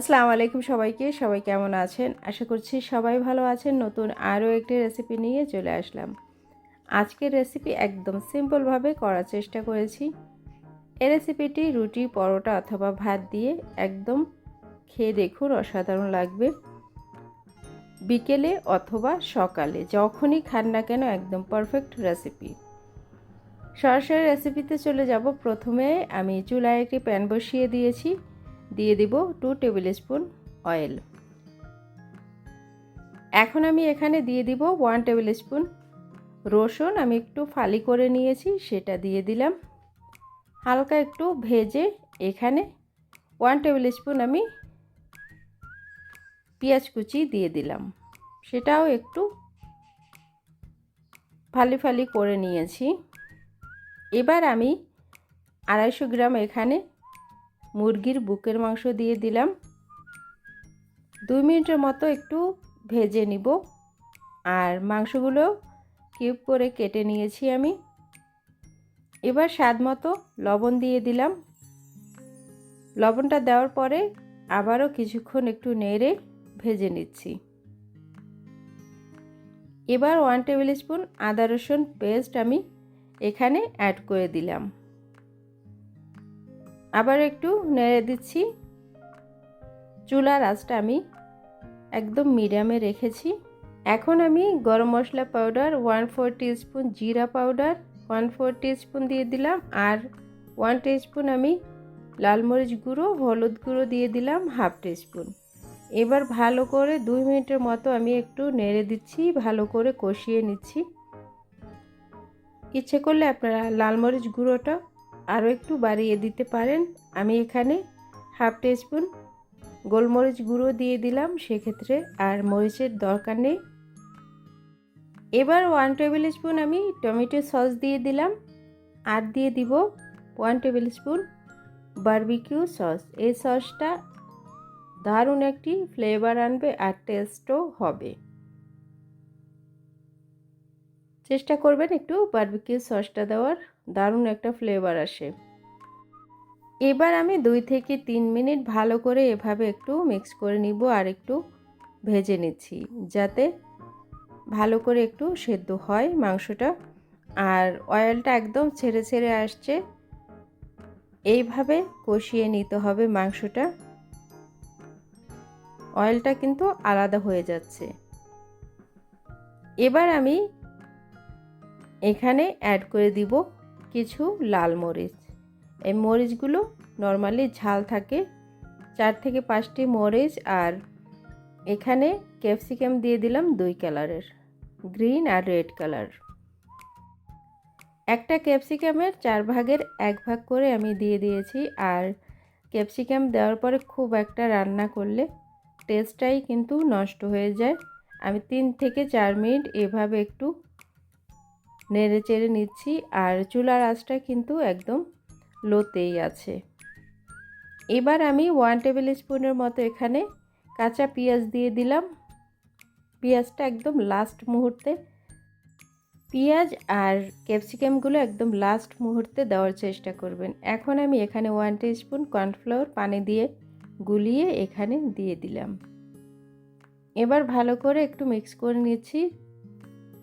আসসালামু আলাইকুম সবাইকে, সবাই কেমন আছেন? আশা করছি সবাই ভালো আছেন। নতুন আরও একটি রেসিপি নিয়ে চলে আসলাম। আজকের রেসিপি একদম সিম্পলভাবে করার চেষ্টা করেছি। এই রেসিপিটি রুটি, পরোটা অথবা ভাত দিয়ে একদম খেয়ে দেখুন অসাধারণ লাগবে। বিকেলে অথবা সকালে, যখনই খান না কেন একদম পারফেক্ট রেসিপি সরাসরি রেসিপিতে চলে যাব। প্রথমে আমি চুলায় একটি প্যান বসিয়ে দিয়েছি। দিয়ে দিব টু টেবিল স্পুন অয়েল এখন আমি এখানে দিয়ে দিব ওয়ান টেবিল স্পুন রসুন, আমি একটু ফালি করে নিয়েছি, সেটা দিয়ে দিলাম। হালকা একটু ভেজে এখানে ওয়ান টেবিল স্পুন আমি পেঁয়াজ কুচি দিয়ে দিলাম। সেটাও একটু ফালি ফালি করে নিয়েছি। এবার আমি আড়াইশো গ্রাম এখানে মুরগির বুকের মাংস দিয়ে দিলাম। দুই মিনিটের মতো একটু ভেজে নিব। আর মাংসগুলো কিউব করে কেটে নিয়েছি আমি। এবার স্বাদ মতো লবণ দিয়ে দিলাম। লবণটা দেওয়ার পরে আবারও কিছুক্ষণ একটু নেড়ে ভেজে নিচ্ছি। এবার ওয়ান টেবিল স্পুন আদা রসুন পেস্ট আমি এখানে অ্যাড করে দিলাম। আবার একটু নেড়ে দিচ্ছি। চুলার আঁচটা আমি একদম মিডিয়ামে রেখেছি। এখন আমি garam masala powder one four spoon জিরা পাউডার ওয়ান ফোর স্পুন দিয়ে দিলাম আর ওয়ান স্পুন আমি লাল মরিচ গুঁড়ো, হলুদ গুঁড়ো দিয়ে দিলাম হাফ স্পুন এবার ভালো করে দুই মিনিটের মতো আমি একটু নেড়ে দিচ্ছি, ভালো করে কষিয়ে নিচ্ছি। ইচ্ছে করলে আপনারা লাল মরিচ গুঁড়োটা আরও একটু বাড়িয়ে দিতে পারেন। আমি এখানে হাফ স্পুন গোলমরিচ গুঁড়ো দিয়ে দিলাম সেক্ষেত্রে, আর মরিচের দরকার নেই। এবার ওয়ান টেবিল স্পুন আমি টমেটো সস দিয়ে দিলাম। আর দিয়ে দিব one tablespoon barbecue sauce এই সসটা দারুণ একটি ফ্লেভার আনবে আর টেস্টও হবে। চেষ্টা করবেন একটু বারবিকিউ সসটা দেওয়ার। দারুণ একটা ফ্লেভার আসে। এবার আমি দুই থেকে তিন মিনিট ভালো করে এভাবে একটু মিক্স করে নিব আর একটু ভেজে নিচ্ছি, যাতে ভালো করে একটু সেদ্ধ হয় মাংসটা। আর অয়েলটা একদম ছেড়ে ছেড়ে আসছে। এইভাবে কষিয়ে নিতে হবে মাংসটা। অয়েলটা কিন্তু আলাদা হয়ে যাচ্ছে। এবার আমি এখানে অ্যাড করে দিব কিছু লাল মরিচ। এই মরিচগুলো নর্মালি ঝাল থাকে। চার থেকে পাঁচটি মরিচ আর এখানে ক্যাপসিকাম দিয়ে দিলাম দুই কালারের, গ্রিন আর রেড কালার। একটা ক্যাপসিকামের চার ভাগের এক ভাগ করে আমি দিয়ে দিয়েছি আর ক্যাপসিকাম দেওয়ার পরে খুব একটা রান্না করলে টেস্টটাই কিন্তু নষ্ট হয়ে যায়। আমি তিন থেকে চার মিনিট এভাবে একটু নেড়ে চেড়ে নিচ্ছি আর চুলার আঁচটা কিন্তু একদম লোতেই আছে। এবার আমি ওয়ান টেবিল স্পুনের মতো এখানে কাঁচা পেঁয়াজ দিয়ে দিলাম। পেঁয়াজটা একদম লাস্ট মুহূর্তে, পেঁয়াজ আর ক্যাপসিকামগুলো একদম লাস্ট মুহূর্তে দেওয়ার চেষ্টা করবেন। এখন আমি এখানে ওয়ান স্পুন কর্নফ্লাওয়ার পানি দিয়ে গুলিয়ে এখানে দিয়ে দিলাম। এবার ভালো করে একটু মিক্স করে নিচ্ছি।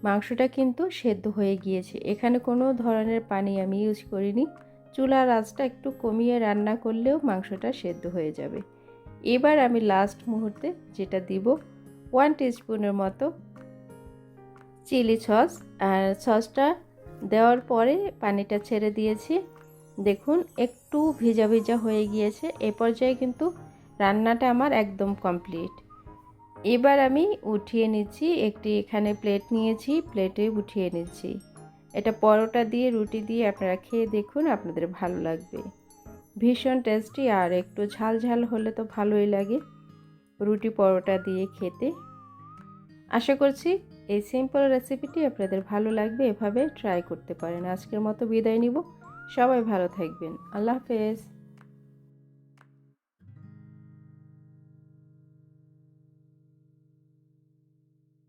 মাংসটা কিন্তু সেদ্ধ হয়ে গিয়েছে। এখানে কোনো ধরনের পানি আমি ইউজ করিনি। চুলার আঁচটা একটু কমিয়ে রান্না করলেও মাংসটা সেদ্ধ হয়ে যাবে। এবার আমি লাস্ট মুহূর্তে যেটা দিব ওয়ান স্পুনের মতো চিলি সস আর সসটা দেওয়ার পরে পানিটা ছেড়ে দিয়েছি। দেখুন, একটু ভিজা ভিজা হয়ে গিয়েছে। এ পর্যায়ে কিন্তু রান্নাটা আমার একদম কমপ্লিট এবার আমি উঠিয়ে নিচ্ছি একটি এখানে প্লেট নিয়েছি প্লেটে উঠিয়ে নিচ্ছি। এটা পরোটা দিয়ে, রুটি দিয়ে আপনারা খেয়ে দেখুন, আপনাদের ভালো লাগবে। ভীষণ টেস্টি আর একটু ঝাল ঝাল হলে তো ভালোই লাগে রুটি পরোটা দিয়ে খেতে। আশা করছি এই সিম্পল রেসিপিটি আপনাদের ভালো লাগবে, এভাবে ট্রাই করতে পারেন। আজকের মতো বিদায় নিব। সবাই ভালো থাকবেন। আল্লাহ হাফেজ।